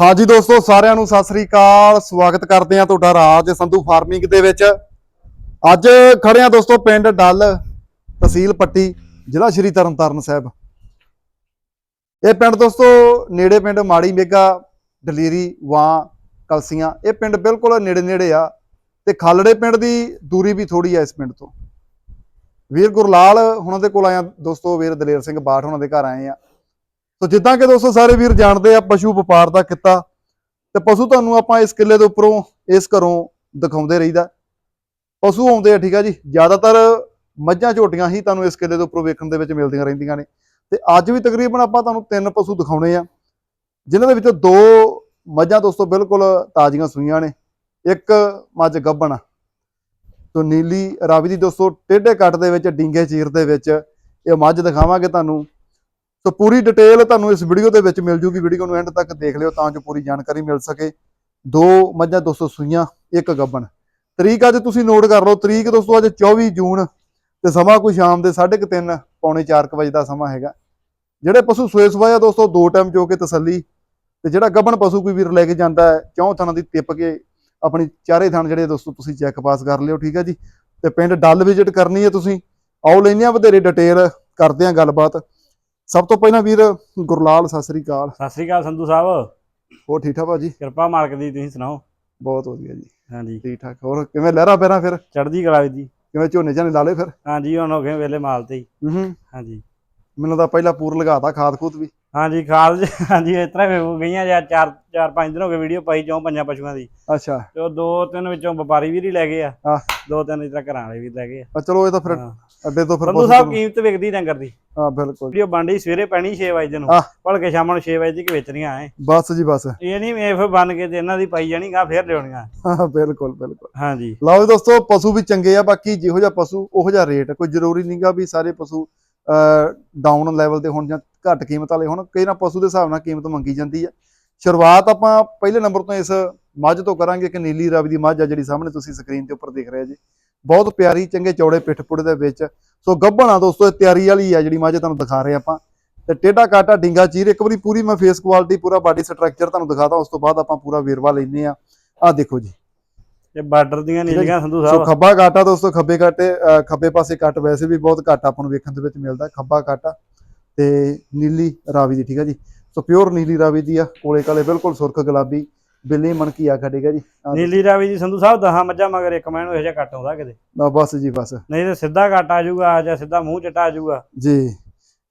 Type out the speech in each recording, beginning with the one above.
ਹਾਂਜੀ ਦੋਸਤੋ, ਸਾਰਿਆਂ ਨੂੰ ਸਤਿ ਸ੍ਰੀ ਅਕਾਲ। ਸਵਾਗਤ ਕਰਦੇ ਹਾਂ ਤੁਹਾਡਾ ਰਾਜ ਸੰਧੂ ਫਾਰਮਿੰਗ ਦੇ ਵਿੱਚ। ਅੱਜ ਖੜੇ ਹਾਂ ਦੋਸਤੋ, ਪਿੰਡ ਡੱਲ ਤਹਿਸੀਲ ਪੱਟੀ, ਜ਼ਿਲ੍ਹਾ ਸ਼੍ਰੀ ਤਰਨਤਾਰਨ ਸਾਹਿਬ। ਇਹ ਪਿੰਡ ਦੋਸਤੋ, ਨੇੜੇ ਪਿੰਡ ਮਾੜੀ ਮੇਗਾ ਦਲੇਰੀ ਵਾਂ, ਕਲਸੀਆਂ, ਇਹ ਪਿੰਡ ਬਿਲਕੁਲ ਨੇੜੇ ਨੇੜੇ ਆ ਤੇ ਖਾਲੜੇ ਪਿੰਡ ਦੀ ਦੂਰੀ ਵੀ ਥੋੜੀ ਆ ਇਸ ਪਿੰਡ ਤੋਂ। ਵੀਰ ਗੁਰਲਾਲ ਹੁਣਾਂ ਦੇ ਕੋਲ ਆਇਆ। ਦੋਸਤੋ, ਵੀਰ ਦਲੇਰ ਸਿੰਘ ਬਾਠ ਉਹਨਾਂ ਦੇ ਘਰ ਆਏ ਆ। ਸੋ ਜਿੱਦਾਂ ਕਿ ਦੋਸਤੋ ਸਾਰੇ ਵੀਰ ਜਾਣਦੇ ਆ ਪਸ਼ੂ ਵਪਾਰ ਦਾ ਕਿੱਤਾ, ਤੇ ਪਸ਼ੂ ਤੁਹਾਨੂੰ ਆਪਾਂ ਇਸ ਕਿੱਲੇ ਦੇ ਉੱਪਰੋਂ ਇਸ ਘਰੋਂ ਦਿਖਾਉਂਦੇ ਰਹੀਦਾ। ਪਸ਼ੂ ਆਉਂਦੇ ਆ, ਠੀਕ ਆ ਜੀ? ਜ਼ਿਆਦਾਤਰ ਮੱਝਾਂ ਝੋਟੀਆਂ ਹੀ ਤੁਹਾਨੂੰ ਇਸ ਕਿੱਲੇ ਦੇ ਉੱਪਰੋਂ ਵੇਖਣ ਦੇ ਵਿੱਚ ਮਿਲਦੀਆਂ ਰਹਿੰਦੀਆਂ ਨੇ। ਤੇ ਅੱਜ ਵੀ ਤਕਰੀਬਨ ਆਪਾਂ ਤੁਹਾਨੂੰ ਤਿੰਨ ਪਸ਼ੂ ਦਿਖਾਉਣੇ ਆ, ਜਿਨ੍ਹਾਂ ਦੇ ਵਿੱਚੋਂ ਦੋ ਮੱਝਾਂ ਦੋਸਤੋ ਬਿਲਕੁਲ ਤਾਜ਼ੀਆਂ ਸੂਈਆਂ ਨੇ। ਇੱਕ ਮੱਝ ਗੱਭਣ ਆ। ਨੀਲੀ ਰਾਵੀ ਦੀ ਦੋਸਤੋ ਟੇਢੇ ਕੱਟ ਦੇ ਵਿੱਚ, ਡਿੰਗੇ ਚੀਰ ਦੇ ਵਿੱਚ ਇਹ ਮੱਝ ਦਿਖਾਵਾਂਗੇ ਤੁਹਾਨੂੰ। ਸੋ ਪੂਰੀ ਡਿਟੇਲ ਤੁਹਾਨੂੰ ਇਸ ਵੀਡੀਓ ਦੇ ਵਿੱਚ ਮਿਲ ਜੂਗੀ। ਵੀਡੀਓ ਨੂੰ ਐਂਡ ਤੱਕ ਦੇਖ ਲਿਓ ਤਾਂ ਜੋ ਪੂਰੀ ਜਾਣਕਾਰੀ ਮਿਲ ਸਕੇ। ਦੋ ਮੱਝਾਂ 200 ਸੂਈਆਂ, ਇੱਕ ਗੱਬਣ। ਤਰੀਕ ਅੱਜ ਤੁਸੀਂ ਨੋਟ ਕਰ ਲਓ। ਤਰੀਕ ਦੋਸਤੋ, ਅੱਜ 24 ਜੂਨ ਤੇ ਸਮਾਂ ਕੋਈ ਸ਼ਾਮ ਦੇ 3:30 ਪੌਣੇ 4 ਵਜੇ ਦਾ ਸਮਾਂ ਹੈਗਾ। ਜਿਹੜੇ ਪਸ਼ੂ ਸੋਏ ਸਵਾਇਆ ਦੋਸਤੋ, ਦੋ ਟਾਈਮ ਜੋ ਕੇ ਤਸੱਲੀ। ਤੇ ਜਿਹੜਾ ਗੱਬਣ ਪਸ਼ੂ ਕੋਈ ਵੀਰ ਲੈ ਕੇ ਜਾਂਦਾ ਹੈ, ਚੌਂ ਥਾਂ ਦੀ ਟਿੱਪ ਕੇ ਆਪਣੀ ਚਾਰੇ ਥਾਂ ਜਿਹੜੇ ਦੋਸਤੋ ਤੁਸੀਂ ਚੈੱਕ ਪਾਸ ਕਰ ਲਿਓ, ਠੀਕ ਹੈ ਜੀ। ਤੇ ਪਿੰਡ ਡੱਲ ਵਿਜ਼ਿਟ ਕਰਨੀ ਹੈ ਤੁਸੀਂ। ਆਓ ਲੈਂਦੇ ਆ ਵਧੇਰੇ ਡਿਟੇਲ ਕਰਦੇ ਆ ਗੱਲਬਾਤ। ਸਭ ਤੋਂ ਪਹਿਲਾਂ ਵੀਰ ਗੁਰਲਾਲ ਸਤਿ ਸ੍ਰੀ ਅਕਾਲ। ਸਤਿ ਸ੍ਰੀ ਅਕਾਲ ਸੰਧੂ ਸਾਹਿਬ। ਹੋਰ ਠੀਕ ਠਾਕ ਭਾਜੀ? ਕਿਰਪਾ ਮਾਲਕ ਦੀ ਤੁਸੀਂ ਸੁਣਾਓ? ਬਹੁਤ ਵਧੀਆ ਜੀ। ਹਾਂਜੀ। ਠੀਕ ਠਾਕ। ਹੋਰ ਕਿਵੇਂ ਲਹਿਰਾ ਪੈਰਾ ਫਿਰ? ਚੜ੍ਹਦੀ ਕਲਾ ਜੀ। ਕਿਵੇਂ ਝੋਨੇ ਝਾਨੇ ਲਾ ਲਏ ਫਿਰ? ਹਾਂਜੀ ਹੁਣ ਹੋ ਗਏ ਵੇਲੇ ਮਾਲ ਤੇ ਹੀ। ਹੂੰ ਹਾਂਜੀ। ਮੈਨੂੰ ਤਾਂ ਪਹਿਲਾਂ ਪੂਰ ਲਗਾਤਾ ਖਾਦ ਖੂਦ ਵੀ। ਹਾਂਜੀ ਜੀ ਹਾਂਜੀ ਇਸ ਤਰ੍ਹਾਂ ਹੀ ਗਈਆਂ ਜਾਂ ਚਾਰ ਚਾਰ ਪੰਜ ਦਿਨ ਹੋ ਗਏ ਵੀਡੀਓ ਪਾਈ ਚੋਂ ਪੰਜਾਂ ਪਸ਼ੂਆਂ ਦੀ। ਅੱਛਾ। ਤੇ ਉਹ ਦੋ ਤਿੰਨ ਵਿੱਚੋਂ ਵਪਾਰੀ ਵੀਰ ਹੀ ਲੈ ਗਏ ਆ। ਹਾਂ। ਦੋ ਤਿੰਨ ਇਸ ਤਰ੍ਹਾਂ ਘਰਾਂ ਵਾਲੇ ਵੀ ਲੈ ਗਏ ਆ। ਚਲੋ ਇਹ ਤਾਂ ਫਿਰ। ਅੱਡੇ ਤੋਂ ਫਿਰ ਪਸ਼ੂ ਸਾਹਿਬ ਕੀਮਤ ਵਿਕਦੀ ਡੰਗਰ ਦੀ। ਹਾਂ ਬਿਲਕੁਲ। ਵੀਡੀਓ ਬਾਂਡੀ ਸਵੇਰੇ ਪੈਣੀ 6 ਵਜੇ ਨੂੰ। ਹਾਂ। ਭਲਕੇ ਸ਼ਾਮਾਂ ਨੂੰ 6 ਵਜੇ ਦੀ ਵੇਚਣੀਆਂ ਐ। ਬਸ ਜੀ ਬਸ। ਇਹ ਨਹੀਂ ਮੇਫ ਬਣ ਕੇ ਤੇ ਇਹਨਾਂ ਦੀ ਪਾਈ ਜਾਣੀ ਗਾ ਫੇਰ ਲਿਆਉਣੀਆਂ। ਹਾਂ ਬਿਲਕੁਲ ਬਿਲਕੁਲ। ਹਾਂਜੀ। ਲਓ ਜੀ ਦੋਸਤੋ ਪਸ਼ੂ ਵੀ ਚੰਗੇ ਆ ਬਾਕੀ ਜਿਹੋ ਜਿਹਾ ਪਸ਼ੂ ਉਹੋ ਜਿਹਾ ਰੇਟ ਕੋਈ ਜ਼ਰੂਰੀ ਨਹੀਂਗਾ ਵੀ ਸਾਰੇ ਪਸ਼ੂ ਡਾਊਨ ਲੈਵਲ ਤੇ ਹੋਣ ਜਾਂ ਘੱਟ ਕੀਮਤ ਵਾਲੇ ਹੋਣ। ਕਈ ਨਾ ਪਸ਼ੂ ਦੇ ਹਿਸਾਬ ਨਾਲ ਕੀਮਤ ਮੰਗੀ ਜਾਂਦੀ ਆ। ਸ਼ੁਰੂਆਤ ਆਪਾਂ ਪਹਿਲੇ ਨੰਬਰ ਤੋਂ ਇਸ ਮੱਝ ਤੋਂ ਕਰਾਂਗੇ ਕਿ ਨੀਲੀ ਰਾਵੀ ਦੀ ਮੱਝ ਆ ਜਿਹੜੀ ਸਾਹਮਣੇ ਤੁਸੀਂ ਸਕਰੀਨ ਤੇ ਉੱਪਰ ਦੇਖ ਰਹੇ ਜੀ। ਬਹੁਤ ਪਿਆਰੀ ਚੰਗੇ ਚੌੜੇ ਪਿੱਠ ਪੁੜੇ ਦੇ ਵਿੱਚ। ਸੋ ਗੱਭਣਾ ਦੋਸਤੋ ਇਹ ਤਿਆਰੀ ਵਾਲੀ ਆ ਜਿਹੜੀ ਮੱਝ ਤੁਹਾਨੂੰ ਦਿਖਾ ਰਹੇ ਆਪਾਂ। ਤੇ ਟੇਢਾ ਕਾਟਾ ਡਿੰਗਾ ਚੀਰ ਇੱਕ ਵਾਰੀ ਪੂਰੀ ਮੈਂ ਫੇਸ ਕੁਆਲਿਟੀ ਪੂਰਾ ਬਾਡੀ ਸਟਰਕਚਰ ਤੁਹਾਨੂੰ ਦਿਖਾਦਾ ਉਸ ਤੋਂ ਬਾਅਦ ਆਪਾਂ ਪੂਰਾ ਵੇਰਵਾ ਲੈਨੇ ਆ ਆ ਦੇਖੋ ਜੀ। ਤੇ ਬਾਰਡਰ ਦੀਆਂ। ਨੀਲੀਆਂ ਸੰਧੂ ਸੋ ਸਾਹਿਬ। ਖੱਬਾ ਕਾਟਾ ਦੋਸਤੋ ਖੱਬੇ ਕਾਟੇ ਖੱਬੇ ਪਾਸੇ ਕੱਟ ਵੈਸੇ ਵੀ ਬਹੁਤ ਘੱਟ ਆਪਾਂ ਨੂੰ ਵੇਖਣ ਦੇ ਵਿੱਚ ਮਿਲਦਾ ਖੱਬਾ ਕਾਟਾ ਤੇ ਨੀਲੀ ਰਾਵੀ ਦੀ ਠੀਕ ਹੈ ਜੀ। ਸੋ ਪਿਓਰ ਨੀਲੀ ਰਾਵੀ ਦੀ ਆ ਕੋਲੇ ਕਾਲੇ ਬਿਲਕੁਲ ਸੁਰਖ ਗੁਲਾਬੀ। ਬਿੱਲੀ ਮਣਕੀ ਆ ਖੜੇਗਾ ਜੀ। ਨੀਲੀ ਰਾਵੀ ਜੀ ਸੰਧੂ ਸਾਹਿਬ ਦਹਾਂ ਮੱਝਾਂ ਮਗਰ ਇੱਕ ਮੈਨ ਇਹੋ ਜਿਹਾ ਕੱਟ ਆਉਂਦਾ ਕਿਤੇ। ਲਓ ਬਸ ਜੀ ਬਸ। ਨਹੀਂ ਤੇ ਸਿੱਧਾ ਕੱਟ ਆ ਜਾਊਗਾ ਜਾਂ ਸਿੱਧਾ ਮੂੰਹ ਚਟਾ ਆ ਜਾਊਗਾ। ਜੀ।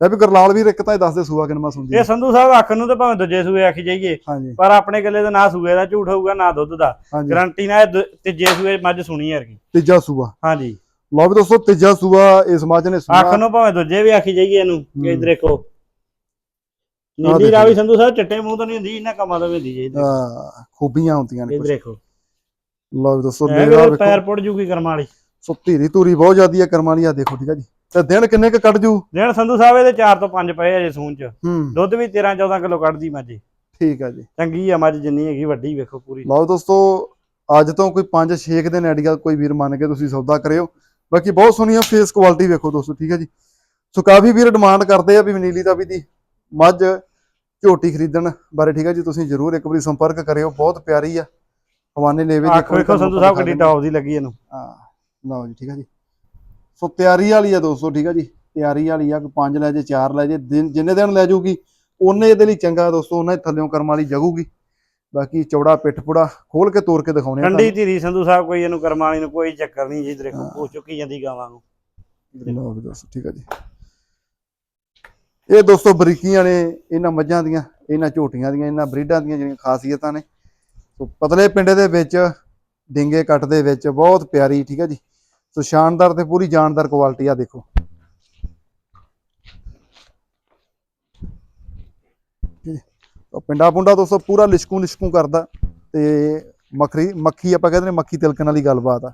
ਇਹ ਵੀ ਗਰਲਾਲ ਵੀਰ ਇੱਕ ਤਾਂ ਇਹ ਦੱਸ ਦੇ ਸੂਆ ਕਿਨਮਾ ਸੁਣਦੀ ਇਹ ਸੰਧੂ ਸਾਹਿਬ ਅੱਖ ਨੂੰ ਤੇ ਭਾਵੇਂ ਦੂਜੇ ਸੂਏ ਆਖੀ ਜਾਈਏ ਪਰ ਆਪਣੇ ਗੱਲੇ ਦਾ ਨਾ ਸੂਏ ਦਾ ਝੂਠ ਹੋਊਗਾ ਨਾ ਦੁੱਧ ਦਾ। ਗਰੰਟੀ ਨਾਲ ਤੀਜੇ ਸੂਏ ਮੱਝ ਸੁਣੀ ਯਾਰ ਕੀ ਤੀਜਾ ਸੂਆ। ਹਾਂਜੀ ਲਓ ਵੀ ਦੋਸਤੋ ਤੀਜਾ ਸੂਆ ਇਸ ਮੱਝ ਨੇ ਅੱਖ ਸੂਆ ਨੂੰ ਭਾਵੇਂ ਦੂਜੇ ਵੀ ਆਖੀ ਜਾਈਏ ਇਹਨੂੰ। ਇਧਰ ਦੇਖੋ। ਨੀਲੀ ਰਾਵੀ ਸੰਧੂ ਸਾਹਿਬ ਚਿੱਟੇ ਮੂੰਹ ਤੋਂ ਨਹੀਂ ਹੁੰਦੀ ਇਹਨਾਂ ਕੰਮਾਂ ਤੋਂ ਹੁੰਦੀ ਜੇ। ਆਹ, ਖੂਬੀਆਂ ਹੁੰਦੀਆਂ ਨੇ ਕੁਛ। ਦੇਖੋ। ਲਓ ਵੀ ਦੋਸਤੋ ਇਹ ਮੇਰਾ ਵੀ ਪੈਰ ਵੇਖੋ ਪੁੱਟ ਜੂਗੀ ਕਰਮਾਂ ਵਾਲੀ। ਸੋ ਧੀਰੀ ਧੂਰੀ ਬਹੁਤ ਜ਼ਿਆਦੀ ਆ ਕਰਮਾਂ ਵਾਲੀ ਆ ਦੇਖੋ ਠੀਕ ਹੈ ਜੀ। ਤੇ ਦਿਨ ਕਿੰਨੇ ਕ ਕੱਢ ਜੂ? ਜਿਹੜਾ ਸੰਧੂ ਸਾਹਿਬ ਇਹਦੇ 4 ਤੋਂ 5 ਪਏ ਅਜੇ ਸੂਨ ਚ। ਹੂੰ। ਦੁੱਧ ਵੀ 13 14 ਕਿਲੋ ਕੱਢਦੀ ਮੱਝ। ਠੀਕ ਹੈ ਜੀ। ਚੰਗੀ ਆ ਮੱਝ ਜਿੰਨੀ ਹੈਗੀ ਵੱਡੀ ਵੇਖੋ ਪੂਰੀ। ਲਓ ਦੋਸਤੋ ਅੱਜ ਤੋਂ ਕੋਈ 5-6 ਦਿਨ ਐਡੀਆ ਕੋਈ ਵੀਰ ਮੰਨ ਕੇ ਤੁਸੀਂ ਸੌਦਾ ਕਰਿਓ। ਬਾਕੀ ਬਹੁਤ ਸੋਹਣੀ ਆ ਫੇਸ ਕੁਆਲਿਟੀ ਵੇਖੋ ਦੋਸਤੋ ਠੀਕ ਹੈ ਜੀ। ਸੋ ਕਾਫੀ ਵੀਰ ਡਿਮਾਂਡ ਕਰਦੇ ਆ ਵੀ ਨੀਲੀ ਦਾ ਵੀ ਦੀ। ਮੱਝ ਝੋਟੀ ਖਰੀਦਣ ਬਾਰੇ ਠੀਕ ਹੈ ਜੀ ਤੁਸੀਂ ਜਰੂਰ ਇੱਕ ਵਾਰੀ ਸੰਪਰਕ ਕਰਿਓ ਬਹੁਤ ਪਿਆਰੀ ਆ। ਹਵਾਨੇ ਲੈਵੇ ਅੱਖ ਵੇਖੋ ਸੰਧੂ ਸਾਹਿਬ ਕਿੱਡੀ ਟੌਪ ਦੀ ਲੱਗੀ ਇਹਨੂੰ। ਹਾਂ ਲਓ ਜੀ ਠੀਕ ਹੈ ਜੀ। ਸੋ ਤਿਆਰੀ ਵਾਲੀ ਆ ਦੋਸਤੋ ਠੀਕ ਹੈ ਜੀ ਤਿਆਰੀ ਵਾਲੀ ਆ ਕੋਈ ਪੰਜ ਲੈ ਜੇ ਚਾਰ ਲੈ ਜੇ ਜਿੰਨੇ ਦਿਨ ਲੈ ਜਾਊਗੀ ਉਹਨੇ ਇਹਦੇ ਲਈ ਚੰਗਾ ਦੋਸਤੋ ਉਹਨਾਂ ਦੇ ਥੱਲਿਓਂ ਕਰਮ ਵਾਲੀ ਜਗੂਗੀ ਬਾਕੀ ਚੌੜਾ ਪਿੱਠ ਪੁੜਾ ਖੋਲ ਕੇ ਤੋੜ ਕੇ ਦਿਖਾਉਣੇ ਆ ਠੰਡੀ ਧੀਰੀ ਸੰਧੂ ਸਾਹਿਬ ਕੋਈ ਇਹਨੂੰ ਕਰਮਾਂ ਵਾਲੀ ਨੂੰ ਕੋਈ ਚੱਕਰ ਨਹੀਂ ਜੀ ਦੇਖੋ। ਉਹ ਚੁੱਕੀ ਜਾਂਦੀ ਗਾਵਾਂ ਨੂੰ। ਲਓ ਦੋਸਤੋ ਠੀਕ ਹੈ ਜੀ। ਇਹ ਦੋਸਤੋ ਬਰੀਕੀਆਂ ਨੇ ਇਹਨਾਂ ਮੱਝਾਂ ਦੀਆਂ ਇਹਨਾਂ ਝੋਟੀਆਂ ਦੀਆਂ ਇਹਨਾਂ ਬਰੀਡਾਂ ਦੀਆਂ ਜਿਹੜੀਆਂ ਖਾਸੀਅਤਾਂ ਨੇ ਸੋ ਪਤਲੇ ਪਿੰਡੇ ਦੇ ਵਿੱਚ ਡਿੰਗੇ ਕੱਟ ਦੇ ਵਿੱਚ ਬਹੁਤ ਪਿਆਰੀ ਠੀਕ ਹੈ ਜੀ ਸੋ ਸ਼ਾਨਦਾਰ ਤੇ ਪੂਰੀ ਜਾਨਦਾਰ ਕੁਆਲਿਟੀ ਆ ਦੇਖੋ। ਤਾਂ ਪਿੰਡਾ ਪੁੰਡਾ ਦੋਸਤੋ ਪੂਰਾ ਲਿਸ਼ਕੂ ਲਿਸ਼ਕੂ ਕਰਦਾ ਤੇ ਮੱਖਰੀ ਮੱਖੀ ਆਪਾਂ ਕਹਿੰਦੇ ਨੇ ਮੱਖੀ ਤਿਲਕਣ ਵਾਲੀ ਗੱਲਬਾਤ ਆ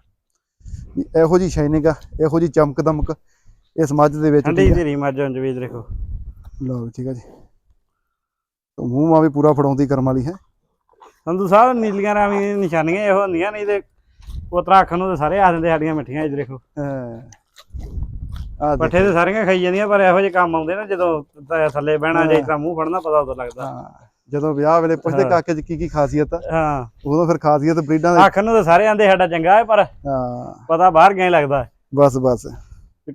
ਇਹੋ ਜੀ ਸ਼ਾਈਨਿੰਗ ਆ ਇਹੋ ਜੀ ਚਮਕ ਦਮਕ ਇਸ ਮੱਝ ਦੇ ਵਿੱਚ ਠੰਡੀ। ਧੀਰੀ ਮੱਝ ਉਂਝ ਵੀ ਦੇਖੋ ਲਓ ਠੀਕ ਹੈ ਜੀ। ਤਾਂ ਮੂੰਹ ਮਾ ਵੀ ਪੂਰਾ ਫੜਾਉਂਦੀ ਕਰਮ ਵਾਲੀ ਹੈ। ਸੰਧੂ ਸਾਹਿਬ ਨੀਲੀਆਂ ਰਾਵੀਂ ਦੀਆਂ ਨਿਸ਼ਾਨੀਆਂ ਇਹੋ ਹੁੰਦੀਆਂ ਨਹੀਂ ਤੇ ਉਤਰਾ ਅੱਖ ਨੂੰ ਤੇ ਸਾਰੇ ਆ ਦਿੰਦੇ ਸਾਡੀਆਂ ਮਿੱਠੀਆਂ ਇਹ ਦੇਖੋ। ਆ ਪੱਠੇ ਤੇ ਸਾਰੀਆਂ ਖਾਈ ਜਾਂਦੀਆਂ ਪਰ ਇਹੋ ਜਿਹੇ ਕੰਮ ਆਉਂਦੇ ਨਾ ਜਦੋਂ ਥੱਲੇ ਬਹਿਣਾ ਜੇ ਤਾਂ ਮੂੰਹ ਫੜਨਾ ਪਤਾ ਉਦੋਂ ਲੱਗਦਾ। ਜਦੋਂ ਵਿਆਹ ਵੇਲੇ ਪੁੱਛਦੇ। ਕਾਕੇ 'ਚ ਕੀ ਕੀ ਖਾਸੀਅਤ ਆ ਹਾਂ। ਉਦੋਂ ਫਿਰ ਖਾਸੀਅਤ ਬਰੀਡਾਂ ਦੇ ਆਖਣ ਨੂੰ ਤਾਂ ਸਾਰੇ ਆਂਦੇ ਸਾਡਾ ਚੰਗਾ ਹੈ ਪਰ ਹਾਂ। ਪਤਾ ਬਾਹਰ ਗਿਆ ਹੀ। ਲੱਗਦਾ ਬਸ। ਬਸ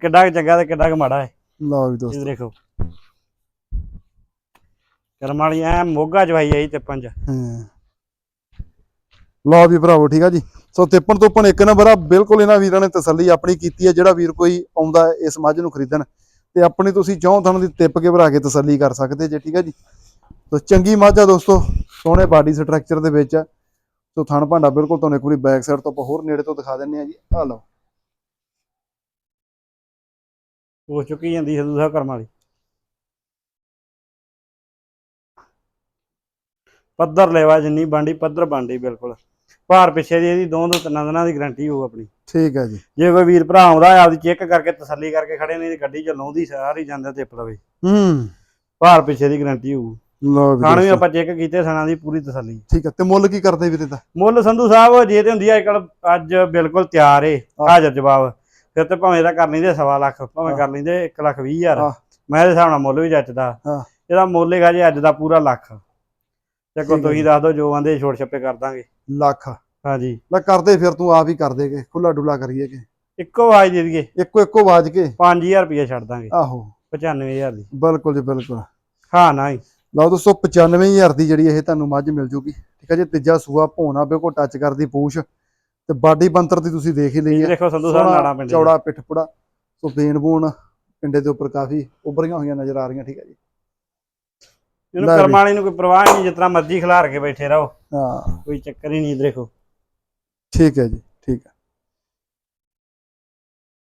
ਕਿੱਡਾ ਚੰਗਾ ਤੇ ਕਿੱਡਾ ਮਾੜਾ ਹੈ। ਲਓ ਵੀ ਦੋਸਤੋ। ਦੇਖੋ। ਵਾਲੀ ਐ ਮੋਗਾ ਜਵਾਈ ਆਈ ਤੇ ਪੰਜ ਹਾਂ। ਲਓ ਵੀ ਭਰਾਵੋ ਠੀਕ ਆ ਜੀ। ਸੋ ਤਿੱਪਣ ਤੋਪਣ ਇੱਕ ਨੰਬਰ ਆ ਬਿਲਕੁਲ ਇਹਨਾਂ ਵੀਰਾਂ ਨੇ ਤਸੱਲੀ ਆਪਣੀ ਕੀਤੀ ਹੈ ਜਿਹੜਾ ਵੀਰ ਕੋਈ ਆਉਂਦਾ ਹੈ ਇਸ ਮੱਝ ਨੂੰ ਖਰੀਦਣ। ਤੇ ਆਪਣੀ ਤੁਸੀਂ ਚਾਹੋ ਤੁਹਾਨੂੰ ਦੀ ਤਿੱਪ ਕੇ ਭਰਾ ਕੇ ਤਸੱਲੀ ਕਰ ਸਕਦੇ ਜੇ ਠੀਕ ਆ ਜੀ। ਸੋ ਚੰਗੀ ਮੱਝ ਆ ਦੋਸਤੋ ਸੋਹਣੇ ਬਾਡੀ ਸਟਰਕਚਰ ਦੇ ਵਿੱਚ। ਆ ਸੋ ਥਣ ਭਾਂਡਾ ਬਿਲਕੁਲ ਤੁਹਾਨੂੰ ਇੱਕ ਵਾਰੀ ਬੈਕ ਸਾਈਡ ਤੋਂ ਆਪਾਂ ਹੋਰ ਨੇੜੇ ਤੋਂ ਦਿਖਾ ਦਿੰਨੇ ਆ ਜੀ। ਆ ਲਓ। ਹੋ ਚੁੱਕੀ ਜਾਂਦੀ ਸੰਧੂ ਸਾਹਿਬ ਕਰਮ ਵਾਲੀ। ਪੱਧਰ ਲੈਵਾ ਜਿੰਨੀ ਬਾਂਡੀ ਪੱਧਰ ਬਾਂਡੀ ਬਿਲਕੁਲ। ਭਾਰ ਪਿੱਛੇ ਦੀ ਇਹਦੀ ਦੋ ਦੋ ਤਿੰਨਾਂ ਦਿਨਾਂ ਦੀ ਗਾਰੰਟੀ ਹੋਊ ਆਪਣੀ। ਠੀਕ ਹੈ ਜੀ। ਜੇ ਕੋਈ ਵੀਰ ਭਰਾ ਆਉਂਦਾ ਆਪਦੀ ਚੈੱਕ ਕਰਕੇ ਤਸੱਲੀ ਕਰਕੇ ਖੜੇ ਨਹੀਂ ਤੇ ਗੱਡੀ ਚ ਲਾਉਂਦੀ ਸਾਰੀ ਜਾਂਦਾ ਤੇ ਲਵੇ। ਹੂੰ। ਭਾਰ ਪਿੱਛੇ ਦੀ ਗਾਰੰਟੀ ਹੋਊ। ਲਓ ਵੀ ਖਾਣ ਆਪਾਂ ਚੈੱਕ ਕੀਤੇ ਸਣਾ ਦੀ ਪੂਰੀ ਤਸੱਲੀ। ਠੀਕ ਹੈ ਤੇ ਮੁੱਲ ਕੀ ਕਰਦੇ ਵੀਰੇ ਦਾ ਮੁੱਲ ਸੰਧੂ ਸਾਹਿਬ ਜੇ ਤੇ ਹੁੰਦੀ ਆ ਅੱਜਕੱਲ ਅੱਜ ਬਿਲਕੁਲ ਤਿਆਰ ਏ ਹਾਜ਼ਰ ਜਵਾਬ। ਫਿਰ ਤੇ ਭਾਵੇਂ ਇਹਦਾ ਕਰ ਲੈਂਦੇ ਸਵਾ ਲੱਖ ਭਾਵੇਂ। ਕਰ ਲੈਂਦੇ 1 ਲੱਖ 20 ਹਜ਼ਾਰ। ਮੈਂ ਇਹਦੇ ਹਿਸਾਬ ਨਾਲ ਮੁੱਲ ਵੀ ਜੱਜਦਾ ਹਾਂ। ਇਹਦਾ ਮੁੱਲ ਹੈਗਾ ਜੀ ਅੱਜ ਦਾ ਪੂਰਾ ਲੱਖ। ਤੇ ਕੋ ਤੁਸੀਂ ਦੱਸ ਦਿਓ ਜੋ ਆਂਦੇ ਛੋਟ ਛੱਪੇ ਕਰ ਦਾਂਗੇ। ਲੱਖ। ਹਾਂਜੀ। ਲੈ ਕਰਦੇ ਫਿਰ ਤੂੰ ਆਪ ਹੀ ਕਰ ਦੇਗੇ ਖੁੱਲਾ ਡੁੱਲਾ ਕਰੀਏ ਕਿ। ਇੱਕੋ ਆਵਾਜ਼ ਦੇ ਦਈਏ। ਇੱਕੋ ਇੱਕੋ ਆਵਾਜ਼ ਕੇ। 5000 ਰੁਪਏ ਛੱਡ ਦਾਂਗੇ। ਆਹੋ। 95000 ਦੀ। ਬਿਲਕੁਲ ਜੀ ਬਿਲਕੁਲ। ਹਾਂ ਨਾ ਹੀ ਲਓ ਦੋਸਤੋ 95000 ਦੀ ਜਿਹੜੀ ਇਹ ਤੁਹਾਨੂੰ ਮੱਝ ਮਿਲ ਜੂਗੀ। ਠੀਕ ਹੈ ਜੀ ਤੀਜਾ ਸੂਆ ਭੋਣਾ ਬਿਲਕੁਲ ਟੱਚ ਕਰਦੀ ਪੂਛ। ਤੇ ਬਾਡੀ ਬੰਤਰ ਦੀ ਤੁਸੀਂ ਦੇਖ ਹੀ ਲਈ ਹੈ। ਦੇਖੋ ਸੰਧੂ ਸਾਹਿਬ ਨਾੜਾ ਪਿੰਡ ਚੌੜਾ ਪਿੱਠ ਪੁੜਾ। ਸੋ ਬੇਨ ਬੂਨ ਪਿੰਡੇ ਦੇ ਉੱਪਰ ਕਾਫੀ ਉਭਰੀਆਂ ਹੋਈਆਂ ਨਜ਼ਰ ਆ ਰਹੀਆਂ ਠੀਕ ਹੈ ਜੀ। ਇਹਨੂੰ ਲੈ ਵੀ। ਕਰਮਾਣੀ ਨੂੰ ਕੋਈ ਪਰਵਾਹ ਨਹੀਂ ਜਿਤਨਾ ਮਰਜ਼ੀ ਖਿਲਾਰ ਕੇ ਬੈਠੇ ਰਹੋ। ਹਾਂ। ਕੋਈ ਚੱਕਰ ਹੀ ਨਹੀਂ ਦੇਖੋ। ਠੀਕ ਹੈ ਜੀ ਠੀਕ ਹੈ।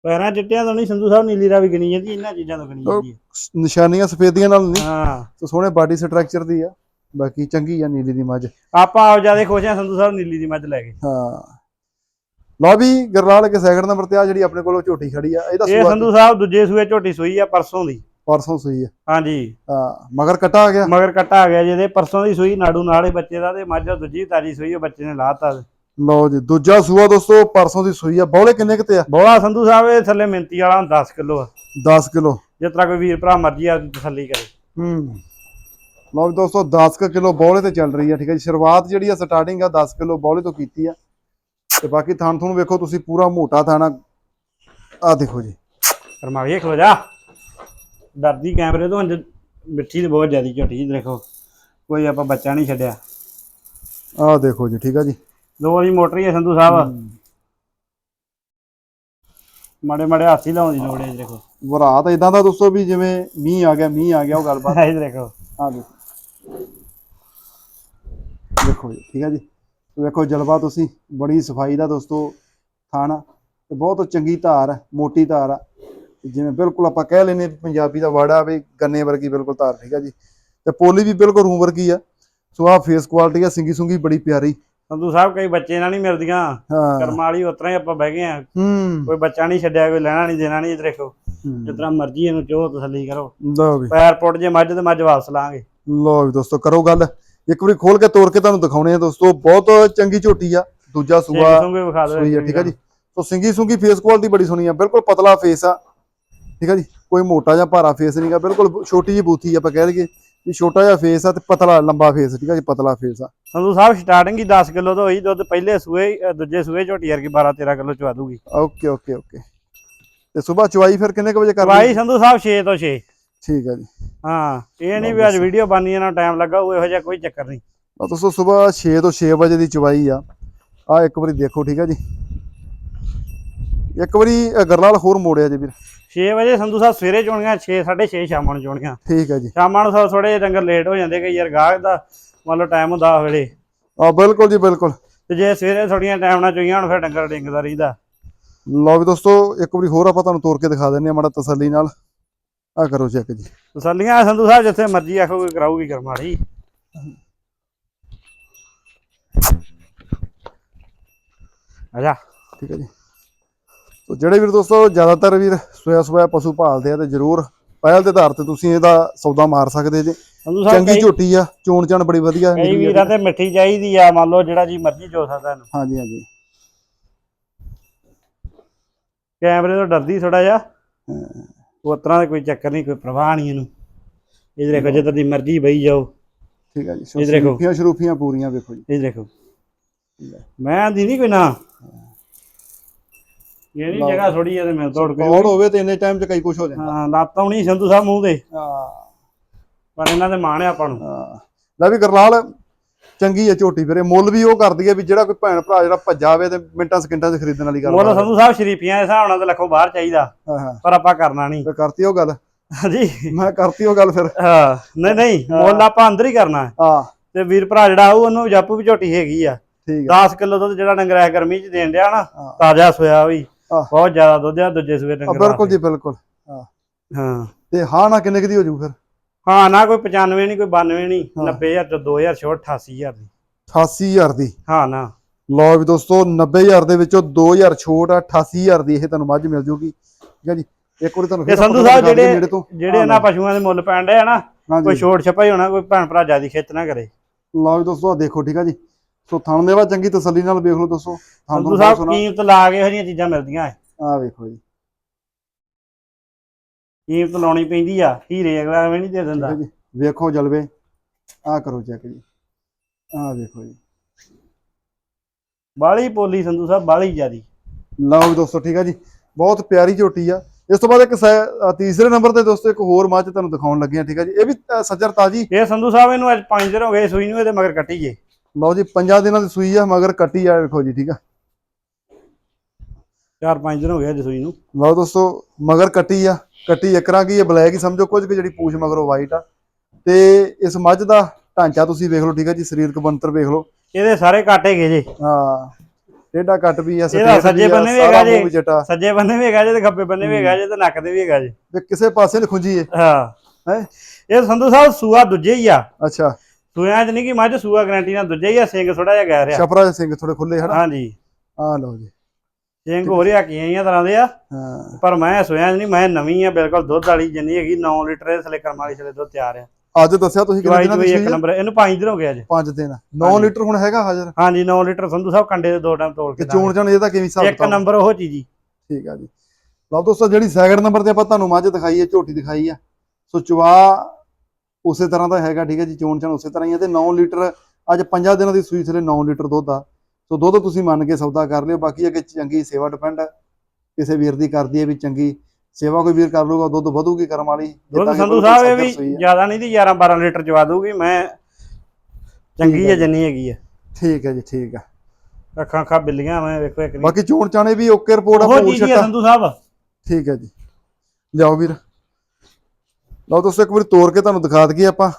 ਪੈਰਾਂ ਚਿੱਟਿਆਂ ਤੋਂ ਨਹੀਂ ਸੰਧੂ ਸਾਹਿਬ ਨੀਲੀ ਰਾ ਵੀ ਗਣੀ ਜਾਂਦੀ ਇਹਨਾਂ ਚੀਜ਼ਾਂ ਤੋਂ ਗਣੀ ਜਾਂਦੀ ਹੈ। ਨਿਸ਼ਾਨੀਆਂ ਸਫੇਦੀਆਂ ਨਾਲ ਨਹੀਂ ਹਾਂ। ਸੋ ਸੋਹਣੇ ਬਾਡੀ ਸਟਰਕਚਰ ਦੀ ਆ ਬਾਕੀ ਚੰਗੀ ਆ ਨੀਲੀ ਦੀ ਮੱਝ। ਆਪਾਂ ਆਪ ਜ਼ਿਆਦਾ ਖੁਸ਼ ਆ ਸੰਧੂ ਸਾਹਿਬ ਨੀਲੀ ਦੀ ਮੱਝ ਲੈ ਕੇ। ਹਾਂ। ਲਓ ਵੀ ਗਰਲਾਲ ਕੇ ਸੈਕਿੰਡ ਨੰਬਰ ਤੇ ਆ ਜਿਹੜੀ ਆਪਣੇ ਕੋਲੋਂ ਝੋਟੀ ਖੜੀ ਆ ਇਹਦਾ ਇਹ ਸੰਧੂ ਸਾਹਿਬ ਦੂਜੇ ਸੂਏ ਝੋਟੀ ਸੂਈ ਆ ਪਰਸੋਂ ਦੀ। ਪਰਸੋਂ ਸੂਈ ਆ। ਹਾਂਜੀ। ਹਾਂ ਮਗਰ ਕੱਟਾ ਆ ਗਿਆ? ਮਗਰ ਕੱਟਾ ਆ ਗਿਆ ਜਿਹਦੇ ਪਰਸੋਂ ਦੀ ਸੂਈ ਨਾੜੂ ਨਾਲੇ ਬੱਚੇ ਦਾ ਤੇ ਮੱਝ ਦੂਜੀ ਤਾਜੀ ਸੂਈ ਉਹ ਬੱਚੇ ਨੇ ਲਾਤਾ ਲਓ ਜੀ ਦੂਜਾ ਸੂਆ ਦੋਸਤੋ ਪਰਸੋਂ ਦੀ ਸੂਈ ਆ। ਬੌਲੇ ਕਿੰਨੇ ਕਿਤੇ ਆ? ਬੋਲਾ ਸੰਧੂ ਸਾਹਿਬ ਇਹ ਥੱਲੇ ਮਿੰਤੀ ਵਾਲਾ 10 ਕਿਲੋ ਆ। 10 ਕਿਲੋ। ਜਿਸ ਤਰ੍ਹਾਂ ਕੋਈ ਵੀਰ ਭਰਾ ਮਰਜ਼ੀ ਆ ਤਸੱਲੀ ਕਰੇ। ਹੂੰ। ਲਓ ਦੋਸਤੋ 10 ਕਿਲੋ ਬੌਲੇ ਤੇ ਚੱਲ ਰਹੀ ਆ ਠੀਕ ਹੈ ਜੀ। ਸ਼ੁਰੂਆਤ ਜਿਹੜੀ ਆ ਸਟਾਰਟਿੰਗ ਆ 10 ਕਿਲੋ ਬੌਲੇ ਤੋਂ ਕੀਤੀ ਆ। ਤੇ ਬਾਕੀ ਥਣ ਤੁਹਾਨੂੰ ਵੇਖੋ ਤੁਸੀਂ ਪੂਰਾ ਮੋਟਾ ਥਾਣਾ। ਆ ਦੇਖੋ ਜੀ। ਕਰਮਾਵੀਏ ਖਲੋ ਜਾ। ਡਰਦੀ ਕੈਮਰੇ ਤੋਂ ਮਿੱਠੀ ਤੇ ਬਹੁਤ ਜ਼ਿਆਦੀ ਝੋਟੀ ਜੀ ਦੇਖੋ। ਕੋਈ ਆਪਾਂ ਬੱਚਾ ਨਹੀਂ ਛੱਡਿਆ। ਆ ਦੇਖੋ ਜੀ ਠੀਕ ਆ ਜੀ। ਦੋ ਵਾਲੀ ਮੋਟਰ ਹੀ ਹੈ ਸੰਧੂ ਸਾਹਿਬ। ਮਾੜੇ ਮਾੜੇ ਹੱਥ ਹੀ ਲਾਉਣ ਦੀ ਲੋੜ ਹੈ ਜੀ ਦੇਖੋ। ਵਰਾਤ ਇਦਾਂ ਦਾ ਦੋਸਤੋ ਵੀ ਜਿਵੇਂ ਮੀਂਹ ਆ ਗਿਆ ਮੀਂਹ ਆ ਗਿਆ ਉਹ ਗੱਲਬਾਤ। ਇਹ ਦੇਖੋ। ਆ ਦੇਖੋ ਦੇਖੋ ਜੀ ਠੀਕ ਹੈ ਜੀ। ਵੇਖੋ ਜਲਵਾ ਤੁਸੀਂ ਬੜੀ ਸਫ਼ਾਈ ਦਾ ਦੋਸਤੋ ਥਾਣਾ। ਤੇ ਬਹੁਤ ਚੰਗੀ ਧਾਰ ਹੈ ਮੋਟੀ ਧਾਰ ਆ। ਜਿਵੇਂ ਬਿਲਕੁਲ ਆਪਾਂ ਕਹਿ ਲੈਨੇ ਪੰਜਾਬੀ ਦਾ ਵਰਡ ਆ ਵੀ ਗੰਨੇ ਵਰਗੀ ਬਿਲਕੁਲ ਧਾਰ ਠੀਕ ਹੈ ਜੀ। ਤੇ ਪੋਲੀ ਵੀ ਬਿਲਕੁਲ ਰੂਮ ਵਰਗੀ ਆ। ਸੋ ਆ ਫੇਸ ਕੁਆਲਿਟੀ ਆ ਸਿੰਗੀ ਸੁੰਗੀ ਬੜੀ ਪਿਆਰੀ। ਸੰਧੂ ਸਾਹਿਬ ਕਈ ਬੱਚੇ ਨਾਲ ਨਹੀਂ ਮਿਲਦੀਆਂ। ਕਰਮਾਂ ਵਾਲੀ ਉਤਰਾ ਹੀ ਆਪਾਂ ਬਹਿ ਗਏ ਆ ਕੋਈ ਬੱਚਾ ਨਹੀਂ ਛੱਡਿਆ ਕੋਈ ਲੈਣਾ ਨਹੀਂ ਦੇਣਾ ਨਹੀਂ ਦੇਖੋ। ਤਰ੍ਹਾਂ ਮਰਜ਼ੀ ਇਹਨੂੰ ਚੋ ਤਸੱਲੀ ਕਰੋ। ਲਓ ਵੀ। ਪੈਰ ਪੁੱਟ ਜੇ ਮੱਝ ਤੇ ਮੱਝ ਵਾਪਸ ਲਾਂਗੇ। ਲਓ ਵੀ ਦੋਸਤੋ ਕਰੋ ਗੱਲ। ਇੱਕ ਵਾਰੀ ਖੋਲ ਕੇ ਤੋੜ ਕੇ ਤੁਹਾਨੂੰ ਦਿਖਾਉਣੇ ਆ ਦੋਸਤੋ। ਬਹੁਤ ਚੰਗੀ ਝੋਟੀ ਆ। ਦੂਜਾ ਸੂਆ ਸੋਈ ਆ ਠੀਕ ਆ ਜੀ। ਸੋ ਸਿੰਗੀ ਸੁੰਗੀ ਫੇਸ ਕੁਆਲਿਟੀ ਬੜੀ ਸੋਹਣੀ ਆ। ਬਿਲਕੁਲ ਪਤਲਾ ਫੇਸ ਆ। ਠੀਕ ਆ ਜੀ? ਕੋਈ ਮੋਟਾ ਜਾਂ ਭਾਰਾ ਫੇਸ ਨਹੀਂਗਾ ਬਿਲਕੁਲ ਛੋਟੀ ਜੀ ਬੂਥੀ ਆਪਾਂ ਕਹਿ ਲਈਏ ਵੀ ਛੋਟਾ ਜਿਹਾ ਫੇਸ ਆ ਤੇ ਪਤਲਾ ਲੰਬਾ ਫੇਸ ਠੀਕ ਆ ਜੀ? ਪਤਲਾ ਫੇਸ ਆ। ਸੰਧੂ ਸਾਹਿਬ ਸਟਾਰਟਿੰਗ ਹੀ 10 ਕਿਲੋ ਤੋਂ ਹੋਈ ਦੁੱਧ ਪਹਿਲੇ ਸੂਏ ਦੂਜੇ ਸੂਏ ਝੋਟੀ ਵਰਗੀ 12 13 ਕਿਲੋ ਚਵਾ ਦੂਗੀ। Okay okay okay. ਤੇ ਸਵੇਰ ਚਵਾਈ ਫਿਰ ਕਿੰਨੇ ਕੁ ਵਜੇ ਕਰਨੀ? ਭਾਈ ਸੰਧੂ ਸਾਹਿਬ 6 ਤੋਂ 6 ਠੀਕ ਆ ਜੀ। ਹਾਂ ਇਹ ਨਹੀਂ ਵੀ ਅੱਜ ਵੀਡੀਓ ਬਣਨੀ ਹੈ ਨਾ ਟਾਈਮ ਲੱਗਾ ਉਹ ਇਹੋ ਜਿਹਾ ਕੋਈ ਚੱਕਰ ਨਹੀਂ। ਆ ਦੋਸਤੋ ਸਵੇਰ 6 ਤੋਂ 6 ਵਜੇ ਦੀ ਚਵਾਈ ਆ। ਆ ਇੱਕ ਵਾਰੀ ਦੇਖੋ ਠੀਕ ਆ ਜੀ? ਇੱਕ ਵਾਰੀ ਗਰਲਾਲ ਹੋਰ ਮੋੜਿਆ ਜੀ ਵੀਰ। 6 ਵਜੇ ਸੰਧੂ ਸਾਹਿਬ ਸਵੇਰੇ ਚੋਣੀਆਂ 6 6:30 ਸ਼ਾਮਾਂ ਨੂੰ ਚੋਣੀਆਂ। ਠੀਕ ਆ ਜੀ। ਸ਼ਾਮਾਂ ਨੂੰ ਥੋੜੇ ਡੰਗਰ ਲੇਟ ਹੋ ਜਾਂਦੇ ਕਈ ਯਾਰ ਗਾਹਕ ਦਾ ਮੰਨ ਲਓ ਟਾਈਮ ਹੁੰਦਾ ਆ ਵੇਲੇ। ਆ ਬਿਲਕੁਲ ਜੀ ਬਿਲਕੁਲ। ਤੇ ਜੇ ਸਵੇਰੇ ਥੋੜੀਆਂ ਟਾਈਮ ਨਾਲ ਚੋਈਆਂ ਹੁਣ ਫਿਰ ਡੰਗਰ ਡਿੰਗਦਾ ਰਹਿੰਦਾ। ਲਓ ਵੀ ਦੋਸਤੋ ਇੱਕ ਵਾਰੀ ਹੋਰ ਆਪਾਂ ਤੁਹਾਨੂੰ ਤੋੜ ਕੇ ਦਿਖਾ ਦਿੰਨੇ ਆ ਮਾੜਾ ਤਸੱਲੀ ਨਾਲ। ਆ ਕਰੋ ਚੈੱਕ ਜੀ। ਤਸੱਲੀਆਂ ਸੰਧੂ ਸਾਹਿਬ ਜਿੱਥੇ ਮਰਜ਼ੀ ਆਖੋ ਕੋਈ ਕਰਾਊਗੀ ਕਰਮਾੜੀ ਆਜਾ ਠੀਕ ਹੈ ਜੀ। ਸੋ ਜਿਹੜੇ ਵੀਰ ਦੋਸਤੋ ਜ਼ਿਆਦਾਤਰ ਵੀਰ ਸੋਇਆ ਸੋਇਆ ਪਸ਼ੂ ਪਾਲਦੇ ਆ ਤੇ ਜਰੂਰ ਪਹਿਲ ਦੇ ਆਧਾਰ ਤੇ ਤੁਸੀਂ ਇਹਦਾ ਸੌਦਾ ਮਾਰ ਸਕਦੇ ਜੇ। ਚੰਗੀ ਝੋਟੀ ਆ ਚੋਣ ਚਾਣ ਬੜੀ ਵਧੀਆ ਕਈ ਆ। ਵੀਰਾਂ ਤੇ ਮਿੱਠੀ ਚਾਹੀਦੀ ਆ ਮੰਨ ਲਓ ਜਿਹੜਾ ਜੀ ਮਰਜ਼ੀ ਚੋ ਸਕਦਾ ਇਹਨੂੰ। ਹਾਂਜੀ ਹਾਂਜੀ। ਕੈਮਰੇ ਤੋਂ ਡਰਦੀ ਥੋੜਾ ਜਿਹਾ। ਉਹ ਤਰ੍ਹਾਂ ਦਾ ਕੋਈ ਚੱਕਰ ਨਹੀਂ ਕੋਈ ਪ੍ਰਵਾਹ ਨਹੀਂ ਇਹਨੂੰ। ਇਹ ਦੇਖੋ ਜਿੱਦਾਂ ਦੀ ਮਰਜ਼ੀ ਬਈ ਜਾਓ। ਠੀਕ ਹੈ ਜੀ ਇਹ ਦੇਖੋ। ਸ਼ਰੂਫੀਆਂ ਸ਼ਰੂਫੀਆਂ ਪੂਰੀਆਂ ਵੇਖੋ ਜੀ। ਇਹ ਦੇਖੋ। ਮੈਂ ਦੀ ਨਹੀਂ ਕੋਈ ਨਾ। ਨਹੀਂ ਜਗ੍ਹਾ ਥੋੜੀ ਤੇ ਮੈਂ ਤੋੜ ਕੇ। ਕੌੜ ਹੋਵੇ ਤੇ ਇੰਨੇ ਟਾਈਮ 'ਚ ਕਈ ਕੁਝ ਹੋ ਜਾਂਦਾ। ਹਾਂ ਲੱਤ ਆਉਣੀ ਸੰਧੂ ਸਾਹਿਬ ਮੂੰਹ ਤੇ। ਹਾਂ। ਪਰ ਇਹਨਾਂ ਦੇ ਮਾਣ ਆ ਆਪਾਂ ਨੂੰ। ਹਾਂ। ਲੈ ਵੀ ਗਰਲਾਲ ਚੰਗੀ ਹੈ ਝੋਟੀ ਵੀਰੇ। ਮੁੱਲ ਵੀ ਉਹ ਕਰਦੀ ਹੈ ਵੀ ਜਿਹੜਾ ਕੋਈ ਭੈਣ ਭਰਾ ਜਿਹੜਾ ਭੱਜਾ ਆਵੇ ਤੇ ਮਿੰਟਾਂ ਸਕਿੰਟਾਂ 'ਚ ਖਰੀਦਣ ਵਾਲੀ ਗੱਲ ਮੁੱਲ ਸੰਧੂ ਸਾਹਿਬ ਸ਼ਰੀਫੀਆਂ ਦੇ ਹਿਸਾਬ ਨਾਲ ਤਾਂ ਲੱਖੋਂ ਬਾਹਰ ਚਾਹੀਦਾ। ਹਾਂ ਹਾਂ। ਪਰ ਆਪਾਂ ਕਰਨਾ ਨਹੀਂ। ਤੇ ਕਰਤੀ ਉਹ ਗੱਲ? ਹਾਂਜੀ। ਮੈਂ ਕਰਤੀ ਉਹ ਗੱਲ ਫਿਰ। ਹਾਂ। ਨਹੀਂ ਨਹੀਂ। ਮੁੱਲ ਆਪਾਂ ਅੰਦਰ ਹੀ ਕਰਨਾ। ਹੈ। ਹਾਂ ਤੇ ਵੀਰ ਭਰਾ ਜਿਹੜਾ ਆਊ ਉਹਨੂੰ ਜਾਪੂ ਵੀ ਝੋਟੀ ਹੈਗੀ ਆ। ਠੀਕ ਹੈ 10 ਕਿਲੋ ਦੁੱਧ ਜਿਹੜਾ ਡੰਗਰ ਐ ਗਰਮੀ ਚ ਦੇਣ ਡਿਆ ਨਾ। ਤਾਜ਼ਾ ਸੋਇਆ ਵੀ। ਬਹੁਤ ਜ਼ਿਆਦਾ ਦੁੱਧ ਆ ਦੂਜੇ ਆ, ਡੰਗਰ ਬਿਲਕੁਲ ਜੀ ਬਿਲਕੁਲ। ਹਾਂ। ਹਾਂ। ਤੇ ਹਾਂ ਨਾ ਕਿੰਨੇ ਦੀ ਹੋ ਜੂ ਫਿਰ? ਹਾਂ ਨਾ ਕੋਈ 95 ਨਹੀਂ ਕੋਈ 92 ਨਹੀਂ ਹਾਂ। 90000 ਤੋਂ 2000 ਛੋਟ 88000 ਦੀ। 88000 ਦੀ? ਹਾਂ ਨਾ। ਲਓ ਵੀ ਦੋਸਤੋ 90000 ਦੇ ਵਿੱਚੋਂ 2000 ਛੋਟ ਆ 88000 ਦੀ ਇਹ ਤੁਹਾਨੂੰ ਮੱਝ ਮਿਲ ਜੂਗੀ। ਠੀਕ ਹੈ ਜੀ? ਇੱਕ ਵਾਰੀ ਤੁਹਾਨੂੰ ਇਹ ਸੰਧੂ ਸਾਹਿਬ ਜਿਹੜੇ ਜਿਹੜੇ ਇਹਨਾਂ ਪਸ਼ੂਆਂ ਦੇ ਮੁੱਲ ਪੈਣ ਡਏ ਆ ਨਾ ਕੋਈ ਛੋਟ ਛਪਾਈ ਹੋਣਾ ਕੋਈ ਭੈਣ ਭਰਾ ਜਿਆਦੀ ਖਿੱਚ ਨਾ ਕਰੇ। ਲਓ ਵੀ ਦੋਸਤੋ ਆ ਦੇਖੋ ਠੀਕ ਹੈ ਜੀ? ਸੋ ਥਣ ਦੇਵਾ ਚੰਗੀ ਤਸੱਲੀ ਨਾਲ ਵੇਖ ਲਓ ਦੋਸਤੋ ਥਣ ਸੰਧੂ ਸਾਹਿਬ ਕੀਮਤ ਲਾ ਕੇ ਇਹੋ ਜਿਹੀਆਂ ਚੀਜ਼ਾਂ ਮਿਲਦੀਆਂ ਐ। ਆ ਵੇਖੋ ਜੀ। ਕੀਮਤ ਲਾਉਣੀ ਪੈਂਦੀ ਆ ਹੀਰੇ ਅਗਲਾ ਐਵੇਂ ਨਹੀਂ ਦੇ ਦਿੰਦਾ। ਜੀ। ਵੇਖੋ ਜਲਵੇ। ਆ ਕਰੋ ਚੈੱਕ ਜੀ। ਆ ਵੇਖੋ ਜੀ। ਬਾਲੀ ਪੋਲੀ ਸੰਧੂ ਸਾਹਿਬ ਬਾਲੀ ਜਿਆਦੀ। ਲਓ ਦੋਸਤੋ ਠੀਕ ਹੈ ਜੀ। ਬਹੁਤ ਪਿਆਰੀ ਝੋਟੀ ਆ। ਇਸ ਤੋਂ ਬਾਅਦ ਇੱਕ ਤੀਸਰੇ ਨੰਬਰ ਤੇ ਦੋਸਤੋ ਇੱਕ ਹੋਰ ਮੱਝ ਤੁਹਾਨੂੰ ਦਿਖਾਉਣ ਲੱਗੇ ਆ ਠੀਕ ਹੈ ਜੀ। ਇਹ ਵੀ ਸੱਜਰ ਤਾਜੀ। ਇਹ ਸੰਧੂ ਸਾਹਿਬ ਇਹਨੂੰ ਅੱਜ 5 ਦਿਨ ਹੋ ਗਏ ਸੂਈ ਨੂੰ ਇਹਦੇ ਮਗਰ ਕੱਟੀ ਜੇ। ਲਓ ਜੀ ਪੰਜਾਂ ਦਿਨਾਂ ਦੀ ਸੂਈ ਆ ਮਗਰ ਕੱਟੀ ਆ ਵੇਖੋ ਜੀ ਠੀਕ ਆ। ਚਾਰ ਪੰਜ ਦਿਨ ਹੋ ਗਏ ਅੱਜ ਸੂਈ ਨੂੰ। ਲਓ ਦੋਸਤੋ ਮਗਰ ਕੱਟੀ ਆ ਕੱਟੀ ਇਕਰਾਂ ਕੀ ਇਹ ਬਲੈਕ ਹੀ ਸਮਝੋ ਕੁਝ ਕਿ ਜਿਹੜੀ ਪੂਛ ਮਗਰੋਂ ਵਾਈਟ ਆ। ਤੇ ਇਸ ਮੱਝ ਦਾ ਢਾਂਚਾ ਤੁਸੀਂ ਵੇਖ ਲਓ ਠੀਕ ਆ ਜੀ ਸਰੀਰਕ ਬਣਤਰ ਵੇਖ ਲਓ। ਇਹਦੇ ਸਾਰੇ ਕਾਟੇ ਗਏ ਜੇ। ਹਾਂ ਟੇਢਾ ਕੱਟ ਵੀ ਆ ਇਹਦਾ ਸੱਜੇ ਬੰਨੇ ਵੀ ਹੈਗਾ ਜੀ। ਸੱਜੇ ਬੰਨੇ ਵੀ ਹੈਗਾ ਜੇ ਤੇ ਖੱਬੇ ਬੰਨੇ ਵੀ ਹੈਗਾ ਜੇ ਤੇ ਨੱਕ ਦੇ ਵੀ ਹੈਗਾ ਜੇ। ਤੇ ਕਿਸੇ ਪਾਸੇ ਨੀ ਖੁੰਜੀ ਏ ਹਾਂ। ਹੈ? ਇਹ ਸੰਧੂ ਸਾਹਿਬ ਸੂਆ ਦੂਜੇ ਹੀ ਆ। ਅੱਛਾ। ਸੂਆਂ ਚ ਨਹੀਂ ਕਿ ਮੱਝ ਸੂਆ ਗਰੰਟੀ ਨਾਲ ਦੂਜੇ ਹੀ ਆ ਸਿੰਘ ਥੋੜਾ ਜਿਹਾ ਗਹਿ ਰਿਹਾ। ਛਪਰਾ ਦੇ ਸਿੰਘ ਥੋੜੇ ਖੁੱਲੇ ਹਨਾ? ਹਾਂਜੀ। ਆ ਲਓ ਜੀ। ਸਿੰਘ ਹੋ ਰਿਹਾ ਕੀਆਂ ਤਰ੍ਹਾਂ ਦੇ ਆ। ਹਾਂ। ਪਰ ਮੈਂ ਸੋਇਆ ਨਹੀਂ ਮੈਂ ਨਵੀਂ ਆ ਬਿਲਕੁਲ ਦੁੱਧ ਵਾਲੀ ਜਿੰਨੀ ਹੈਗੀ 9 ਲੀਟਰ ਦੇ ਥਲੇ ਕਰਮ ਵਾਲੀ ਥਲੇ ਦੁੱਧ ਤਿਆਰ ਆ। ਅੱਜ ਦੱਸਿਆ ਤੁਸੀਂ ਕਿੰਨੇ ਦਿਨਾਂ ਦੀ ਇੱਕ ਆ ਨੰਬਰ ਇਹਨੂੰ 5 ਦਿਨ ਹੋ ਗਏ ਅੱਜ। 5 ਦਿਨ। 9 ਹਾਂਜੀ। ਲੀਟਰ ਹੁਣ ਹੈਗਾ ਹਾਜ਼ਰ? ਹਾਂਜੀ 9 ਲੀਟਰ ਸੰਧੂ ਸਾਹਿਬ ਕੰਡੇ ਦੇ ਦੋ ਟਾਈਮ ਤੋਲ ਤੇ ਕੇ ਚੋਣ ਚਣ ਇਹਦਾ ਕਿਵੇਂ ਹਿਸਾਬ ਇੱਕ? ਨੰਬਰ ਉਹ ਚੀਜ਼ ਹੀ ਠੀਕ ਆ ਜੀ। ਲਓ ਦੋਸਤੋ ਜਿਹੜੀ ਸੈਕਿੰਡ ਨੰਬਰ ਤੇ ਆਪਾਂ ਤੁਹਾਨੂੰ ਮੱਝ ਦਿਖਾਈ ਹੈ ਝੋਟੀ ਦਿਖਾਈ ਆ। ਸੋ ਚਵਾ ਉਸੇ ਤਰ੍ਹਾਂ ਦਾ ਹੈਗਾ ਠੀਕ ਹੈ ਜੀ ਚੋਣ ਚਣ ਉਸੇ ਤਰ੍ਹਾਂ ਹੀ ਹੈ ਤੇ 9 ਲੀਟਰ ਅੱਜ 5 ਦਿਨਾਂ ਦੀ ਸੂਈ ਥਲੇ 9 ਲੀਟਰ ਦੁੱਧ ਆ। ਸੋ ਦੁੱਧ ਤੁਸੀਂ ਮੰਨ ਕੇ ਸੌਦਾ ਕਰ ਲਿਓ ਬਾਕੀ ਅੱਗੇ ਚੰਗੀ ਸੇਵਾ ਡਿਪੈਂਡ ਕਿਸੇ ਵੀਰ ਦੀ ਕਰਦੀ ਹੈ ਵੀ ਚੰਗੀ ਸੇਵਾ ਕੋਈ ਵੀਰ ਕਰ ਲੂਗਾ ਦੁੱਧ ਵਧੂਗੀ ਕਰਮ ਵਾਲੀ। ਦੁੱਧ ਸੰਧੂ ਸਾਹਿਬ ਇਹ ਵੀ। ਜ਼ਿਆਦਾ ਨਹੀਂ ਦੀ 11 12 ਲੀਟਰ ਚਵਾ ਦੂਗੀ ਮੈਂ ਚੰਗੀ ਹੈ ਜਿੰਨੀ ਹੈਗੀ ਆ ਠੀਕ ਹੈ ਜੀ ਠੀਕ ਆ ਅੱਖਾਂ ਅੱਖਾਂ ਬਿੱਲੀਆਂ ਮੈਂ ਵੇਖੋ ਇੱਕ ਨਹੀਂ ਬਾਕੀ ਚੋਣ ਚਾਣੇ ਵੀ ਓਕੇ ਰਿਪੋਰਟ ਆ ਹੀ ਸਾਹਿਬ। ਠੀਕ ਹੈ ਜੀ। ਲਿਆਓ ਵੀਰ। ਲਓ ਦੋਸਤੋ ਇੱਕ ਵਾਰੀ ਤੋੜ ਕੇ ਤੁਹਾਨੂੰ ਦਿਖਾ ਦਈਏ ਆਪਾਂ।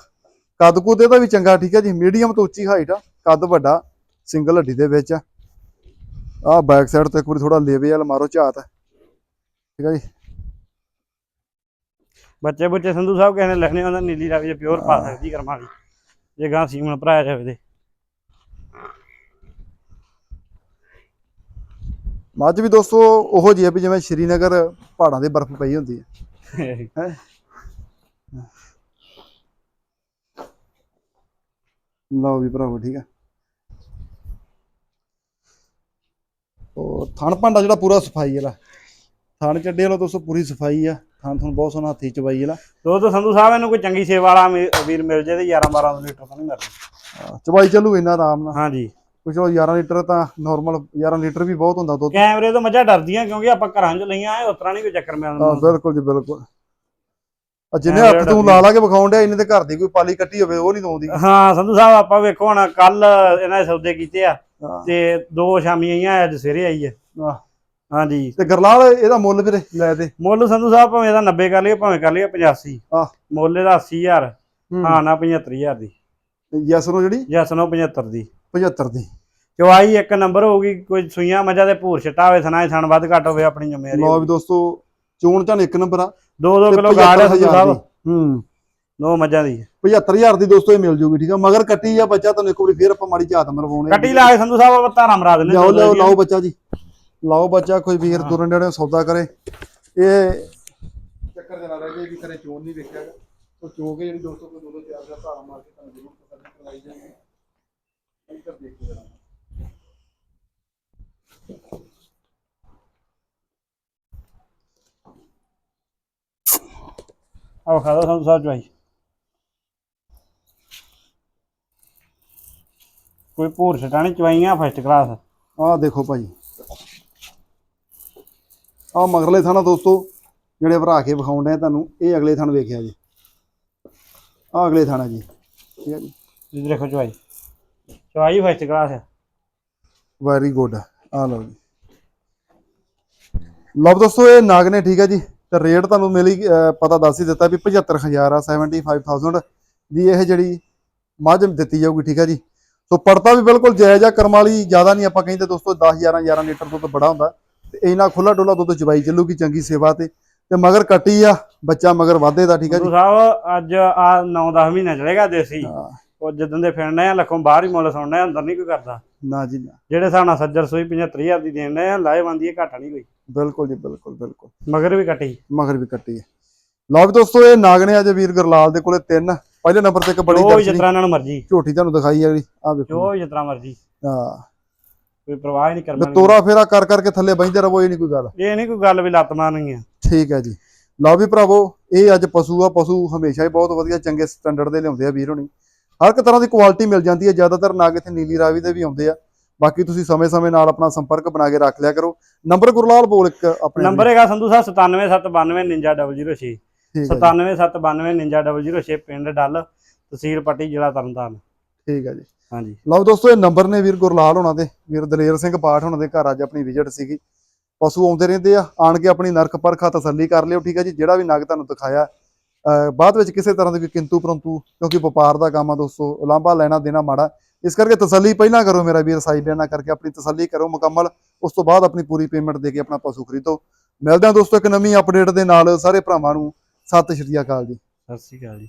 ਕੱਦ ਕੁੱਦ ਇਹਦਾ ਵੀ ਚੰਗਾ ਠੀਕ ਹੈ ਜੀ? ਮੀਡੀਅਮ ਤੋਂ ਉੱਚੀ ਹਾਈਟ ਆ। ਕੱਦ ਵੱਡਾ ਸਿੰਗਲ ਹੱਡੀ ਦੇ ਵਿੱਚ ਆ। ਬੈਕ ਸਾਈਡ ਤੋਂ ਇੱਕ ਵਾਰੀ ਥੋੜਾ ਲੇਵੇ ਵਾਲ ਮਾਰੋ ਝਾਤ। ਠੀਕ ਹੈ ਜੀ? ਬੱਚੇ ਬੁੱਚੇ ਸੰਧੂ ਸਾਹਿਬ ਕਿਸੇ ਨੇ ਲਿਖਣੇ ਹੁੰਦਾ ਨੀਲੀ ਰਾਵੀ ਪਿਓਰ ਪਾ ਸਕਦੀ ਕਰਮਾਂ ਵਾਲੀ ਜੇ ਗਾਂ ਸੀਮਨ ਭਰਾਇਆ ਜਾਵੇ ਤੇ। ਮੱਝ ਵੀ ਦੋਸਤੋ ਉਹੋ ਜਿਹੀ ਵੀ ਜਿਵੇਂ ਸ਼੍ਰੀਨਗਰ ਪਹਾੜਾਂ ਦੇ ਬਰਫ਼ ਪਈ ਹੁੰਦੀ ਹੈ ਹੈ ਲਓ ਵੀ ਭਰਾਵੋ ਠੀਕ ਆ। ਉਹ ਥਣ ਭਾਂਡਾ ਜਿਹੜਾ ਪੂਰਾ ਸਫ਼ਾਈ ਵਾਲਾ। ਥਣ ਚੱਡੇ ਵਾਲਾ ਦੋਸਤੋ ਪੂਰੀ ਸਫ਼ਾਈ ਆ। ਥਣ ਤੁਹਾਨੂੰ ਬਹੁਤ ਸੋਹਣਾ ਹੱਥੀ ਚਵਾਈ ਵਾਲਾ। ਦੁੱਧ ਸੰਧੂ ਸਾਹਿਬ ਇਹਨੂੰ ਕੋਈ ਚੰਗੀ ਸੇਵਾ ਵਾਲਾ ਮੀ- ਵੀਰ ਮਿਲ ਜੇ ਤੇ 11 12 ਲੀਟਰ ਤਾਂ ਨਹੀਂ ਮਿਲਦਾ। ਹਾਂ, ਚਵਾਈ ਚੱਲੂ ਇੰਨਾ ਆਰਾਮ ਨਾਲ। ਹਾਂਜੀ। ਚਲੋ 11 ਲੀਟਰ ਤਾਂ ਨਾਰਮਲ 11 ਲੀਟਰ ਵੀ ਬਹੁਤ ਹੁੰਦਾ ਦੁੱਧ। ਕੈਮਰੇ ਤੋਂ ਮੱਝਾਂ ਡਰਦੀਆਂ ਕਿਉਂਕਿ ਆਪਾਂ ਘਰਾਂ 'ਚ ਲਈਆਂ ਐ ਉਤਰਾ ਨਹੀਂ ਕੋਈ ਚੱਕਰ ਹਾਂ ਮਿਲਦਾ ਬਿਲਕੁਲ ਜੀ ਬਿਲਕੁਲ। ਆ ਜਿੰਨੇ ਹੱਥ ਤੂੰ ਲਾ ਲਾ ਕੇ ਵਿਖਾਉਣ ਡਿਆ ਇੰਨੇ ਤੇ ਘਰ ਦੀ ਕੋਈ ਪਾਲੀ ਕੱਟੀ ਹੋਵੇ ਉਹ ਨਹੀਂ ਦੋਂਦੀ ਹਾਂ ਸੰਧੂ ਸਾਹਿਬ ਆਪਾਂ ਵੇਖੋ ਹੁਣ ਕੱਲ ਇਹਨਾਂ ਦੇ ਸੌਦੇ ਕੀਤੇ ਆ ਹਾਂ। ਤੇ ਦੋ ਸ਼ਾਮੀ ਆਈਆਂ ਅੱਜ ਸਵੇਰੇ ਆਈ ਹੈ ਆਹ, ਹਾਂਜੀ। ਤੇ ਗਰਲਾਲ ਇਹਦਾ ਮੁੱਲ ਵੀਰੇ ਲੈ ਦੇ। ਮੁੱਲ ਸੰਧੂ ਸਾਹਿਬ ਭਾਵੇਂ ਇਹਦਾ 90 ਕਰ ਲਈਏ ਭਾਵੇਂ ਕਰ ਲਈਏ 85 ਆਹ। ਮੁੱਲ ਇਹਦਾ 80000 ਹਾਂ। ਨਾ 75000 ਦੀ। ਯੈਸ ਨੂੰ ਜਿਹੜੀ? ਜਸ ਨੂੰ 75 ਦੀ। 75 ਦੀ। ਚਵਾਈ ਇੱਕ ਨੰਬਰ ਹੋਊਗੀ ਕੋਈ ਸੂਈਆਂ ਮੱਝਾਂ ਦੇ ਭੂਰ ਛਟਾ ਹੋਵੇ ਸਨਾ ਥਣ ਵੱਧ ਘੱਟ ਹੋਵੇ ਆਪਣੀ ਜ਼ਿੰਮੇਵਾਰੀ ਲਓ ਵੀ ਦੋਸਤੋ ਚੋਣ ਚਾਨ ਇੱਕ ਨੰਬਰ ਆ। 2-2 ਤੇ ਕਿਲੋ ਗਾੜ ਹੈ ਸੰਧੂ 75,000 ਸਾਹਿਬ ਦੀ। ਹੂੰ ਦੋ ਮੱਝਾਂ ਦੀ। 75000 ਦੀ ਦੋਸਤੋ ਇਹ ਮਿਲ ਜੂਗੀ ਠੀਕ ਆ? ਮਗਰ ਕੱਟੀ ਆ ਬੱਚਾ ਤੁਹਾਨੂੰ ਇੱਕ ਵਾਰੀ ਫੇਰ ਆਪਾਂ ਮਾੜੀ ਝਾਤ ਮਰਵਾਉਣੇ ਕੱਟੀ ਲਾ ਕੇ ਸੰਧੂ ਸਾਹਿਬ ਆਪਾਂ ਧਾਰਾਂ ਮਰਾ ਦਿੰਦੇ ਲਿਆਓ ਦੀਆਂ। ਲਾਓ ਬੱਚਾ ਜੀ। ਲਾਓ ਬੱਚਾ ਕੋਈ ਵੀਰ ਤੁਰਨ ਜਿਹੜੇ ਸੌਦਾ ਕਰੇ। ਇਹ ਚੱਕਰ ਜਨਾ ਰਹਿ ਜੇ ਵੀ ਕਰੇ ਚੋਣ ਨਹੀਂ ਵੇਖਿਆ। ਉਹ ਚੋ ਕੇ ਜਿਹੜੀ ਦੋਸਤੋ ਕੋਈ ਦੋ ਦੋ ਚਾਰ ਚਾਰ ਧਾਰਾ ਮਾਰ ਕੇ ਤੁਹਾਨੂੰ ਜ਼ਰੂਰ ਪਸੰਦ ਕਰਾਈ ਜਾਏਗੀ। ਇੱਧਰ ਦੇਖੋ ਜਰਾ। ਆਹ ਖਾ ਦੋ ਸੰਧੂ ਸਾਹਿਬ ਚਵਾਈ ਕੋਈ ਭੂਰ ਛਟਾਣੀ ਚਵਾਈਆਂ ਫਸਟ ਕਲਾਸ ਆਹ ਦੇਖੋ ਭਾਈ। ਆਹ ਮਗਰਲੇ ਥਾਣਾ ਦੋਸਤੋ ਜਿਹੜੇ ਭਰਾ ਕੇ ਵਿਖਾਉਂਦੇ ਆ ਤੁਹਾਨੂੰ ਇਹ ਅਗਲੇ ਥਾਣ ਵੇਖਿਆ ਜੀ। ਆਹ ਅਗਲੇ ਥਾਣਾ ਜੀ। ਠੀਕ ਹੈ ਜੀ। ਇਹ ਦੇਖੋ ਚਵਾਈ। ਚਵਾਈ ਫਸਟ ਕਲਾਸ ਵੈਰੀ ਗੁੱਡ ਆ ਲਓ ਜੀ। ਲਓ ਦੋਸਤੋ ਇਹ ਨਾਗ ਨੇ ਠੀਕ ਹੈ ਜੀ। ਤੇ ਰੇਟ ਤੁਹਾਨੂੰ ਮਿਲੀ ਪਤਾ ਦੱਸ ਹੀ ਦਿੱਤਾ ਵੀ 75000 ਆ 75000 ਦੀ ਇਹ ਜਿਹੜੀ ਮੱਝ ਦਿੱਤੀ ਜਾਊਗੀ ਠੀਕ ਹੈ ਜੀ। ਸੋ ਪੜਤਾ ਵੀ ਬਿਲਕੁਲ ਜਾਇਜ਼ ਆ ਕਰਮ ਵਾਲੀ ਜ਼ਿਆਦਾ ਨਹੀਂ ਆਪਾਂ ਕਹਿੰਦੇ ਦੋਸਤੋ 10 11 11 ਲੀਟਰ ਦੁੱਧ ਬੜਾ ਹੁੰਦਾ। ਤੇ ਇਹਨਾਂ ਖੁੱਲਾ ਡੋਲਾ ਦੁੱਧ ਚਵਾਈ ਚੱਲੂਗੀ ਚੰਗੀ ਸੇਵਾ ਤੇ। ਤੇ ਮਗਰ ਕੱਟੀ ਆ ਬੱਚਾ ਮਗਰ ਵਾਧੇ ਦਾ ਠੀਕ ਹੈ ਜੀ। ਸਾਹਿਬ ਅੱਜ ਆ 9-10 ਮਹੀਨੇ ਚਲੇਗਾ ਦੇਸੀ। ਉਹ ਜਦੋਂ ਦੇ ਫਿਰਨੇ ਆ ਲੱਖੋਂ ਬਾਹਰ ਹੀ ਮੁੱਲ ਸੁਣਨੇ ਆ ਅੰਦਰ ਨਹੀਂ ਕੋਈ ਕਰਦਾ। ਨਾ ਜੀ ਨਾ। ਜਿਹੜੇ ਨਾਲ ਸੱਜਰ ਸੋਈ 75000 ਦੀ ਦੇਣ ਆ ਇਹ ਘਾਟਾ ਨਹੀਂ ਕੋਈ। ਬਿਲਕੁਲ ਜੀ ਬਿਲਕੁਲ ਬਿਲਕੁਲ। ਮਗਰ ਵੀ ਕੱਟੀ। ਮਗਰ ਵੀ ਕੱਟੀ ਹੈ। ਲਓ ਵੀ ਦੋਸਤੋ ਇਹ ਨਾਗ ਨੇ ਅੱਜ ਵੀਰ ਗੁਰਲਾਲ ਦੇ ਕੋਲੇ ਤਿੰਨ। ਪਹਿਲੇ ਨੰਬਰ ਤੇ ਇੱਕ ਬੜੀ ਜੋ ਦਰਸ਼ਨੀ ਜਿਤਨਾ ਇਹਨਾਂ ਨੂੰ ਮਰਜ਼ੀ। ਝੋਟੀ ਤੁਹਾਨੂੰ ਦਿਖਾਈ ਜਿਹੜੀ ਆ ਵੇਖੋ ਜੋ ਜਿਤਨਾ ਮਰਜ਼ੀ। ਹਾਂ। ਕੋਈ ਪਰਵਾਹ ਨਹੀਂ ਕਰਨਾ ਤੋਰਾ ਫੇਰਾ ਕਰ ਕਰਕੇ ਥੱਲੇ ਬੈਂਦੇ ਰਹੋ ਇਹ ਨਹੀਂ ਕੋਈ ਗੱਲ। ਇਹ ਨਹੀਂ ਕੋਈ ਗੱਲ ਵੀ ਲੱਤ ਮਾਰਨੀ ਆ। ਠੀਕ ਹੈ ਜੀ। ਲਓ ਵੀ ਭਰਾਵੋ ਇਹ ਅੱਜ ਪਸ਼ੂ ਆ ਪਸ਼ੂ ਹਮੇਸ਼ਾ ਹੀ ਬਹੁਤ ਵਧੀਆ ਚੰਗੇ ਸਟੈਂਡਰਡ ਦੇ ਲਿਆਉਂਦੇ ਆ ਵੀਰ ਹੋਣੀ। ਹਰ ਇੱਕ ਤਰ੍ਹਾਂ ਦੀ ਕੁਆਲਿਟੀ ਮਿਲ ਜਾਂਦੀ ਹੈ। ਜ਼ਿਆਦਾਤਰ ਨਾਗ ਇੱਥੇ ਨੀਲੀ ਰਾਵੀ ਦੇ ਵੀ ਆਉਂਦੇ ਆ। ਬਾਕੀ ਤੁਸੀਂ ਸਮੇਂ-ਸਮੇਂ ਨਾਲ ਆਪਣਾ ਸੰਪਰਕ ਬਣਾ ਕੇ ਰੱਖ ਲਿਆ ਕਰੋ। ਨੰਬਰ ਗੁਰਲਾਲ ਬੋਲ ਇੱਕ ਆਪਣੇ ਨੰਬਰ ਹੈਗਾ ਸੰਧੂ ਸਾਹਿਬ 97792 ਠੀਕ ਹੈ ਜੀ। 97792 ਪਿੰਡ ਡੱਲ ਤਹਿਸੀਲ ਪੱਟੀ ਜ਼ਿਲ੍ਹਾ ਤਰਨਤਾਰਨ। ਠੀਕ ਹੈ ਜੀ। ਹਾਂਜੀ। ਲਓ ਦੋਸਤੋ ਇਹ ਨੰਬਰ ਨੇ ਵੀਰ ਗੁਰਲਾਲ ਹੋਣਾ ਦੇ। ਵੀਰ ਦਲੇਰ ਸਿੰਘ ਪਾਠ ਹੋਣਾ ਦੇ ਘਰ ਅੱਜ ਆਪਣੀ ਵਿਜ਼ਿਟ ਸੀਗੀ। ਪਸ਼ੂ ਆਉਂਦੇ ਰਹਿੰਦੇ ਆ। ਆਣ ਕੇ ਆਪਣੀ ਨਰਕ ਪਰਖਾ ਤਸੱਲੀ ਕਰ ਲਿਓ ਠੀਕ ਹੈ ਜੀ। ਜਿਹੜਾ ਵੀ ਨਗ ਤੁਹਾਨੂੰ ਦਿਖਾਇਆ ਬਾਅਦ ਵਿੱਚ ਕਿਸੇ ਤਰ੍ਹਾਂ ਦੀ ਕੋਈ ਕਿੰਤੂ ਪਰੰਤੂ, ਕਿਉਂਕਿ ਵਪਾਰ ਦਾ ਕੰਮ ਆ ਦੋਸਤੋ ਉਲਾਂਭਾ ਲੈਣਾ ਦੇਣਾ ਮਾੜਾ। ਇਸ ਕਰਕੇ ਤਸੱਲੀ ਪਹਿਲਾਂ ਕਰੋ ਮੇਰਾ ਵੀਰ, ਸਾਈ ਬਿਆਨਾ ਕਰਕੇ ਆਪਣੀ ਤਸੱਲੀ ਕਰੋ, ਮੁਕੰਮਲ। ਉਸ ਤੋਂ ਬਾਅਦ ਆਪਣੀ ਪੂਰੀ ਪੇਮੈਂਟ ਦੇ ਕੇ ਆਪਣਾ ਪਸ਼ੂ ਖਰੀਦੋ। ਮਿਲਦੇ ਹਾਂ ਦੋਸਤੋ ਇੱਕ ਨਵੀਂ ਅਪਡੇਟ ਦੇ ਨਾਲ, ਸਾਰੇ ਭਰਾਵਾਂ ਨੂੰ। ਸਤਿ ਸ਼੍ਰੀ ਅਕਾਲ ਜੀ। ਸਤਿ ਸ਼੍ਰੀ ਅਕਾਲ ਜੀ।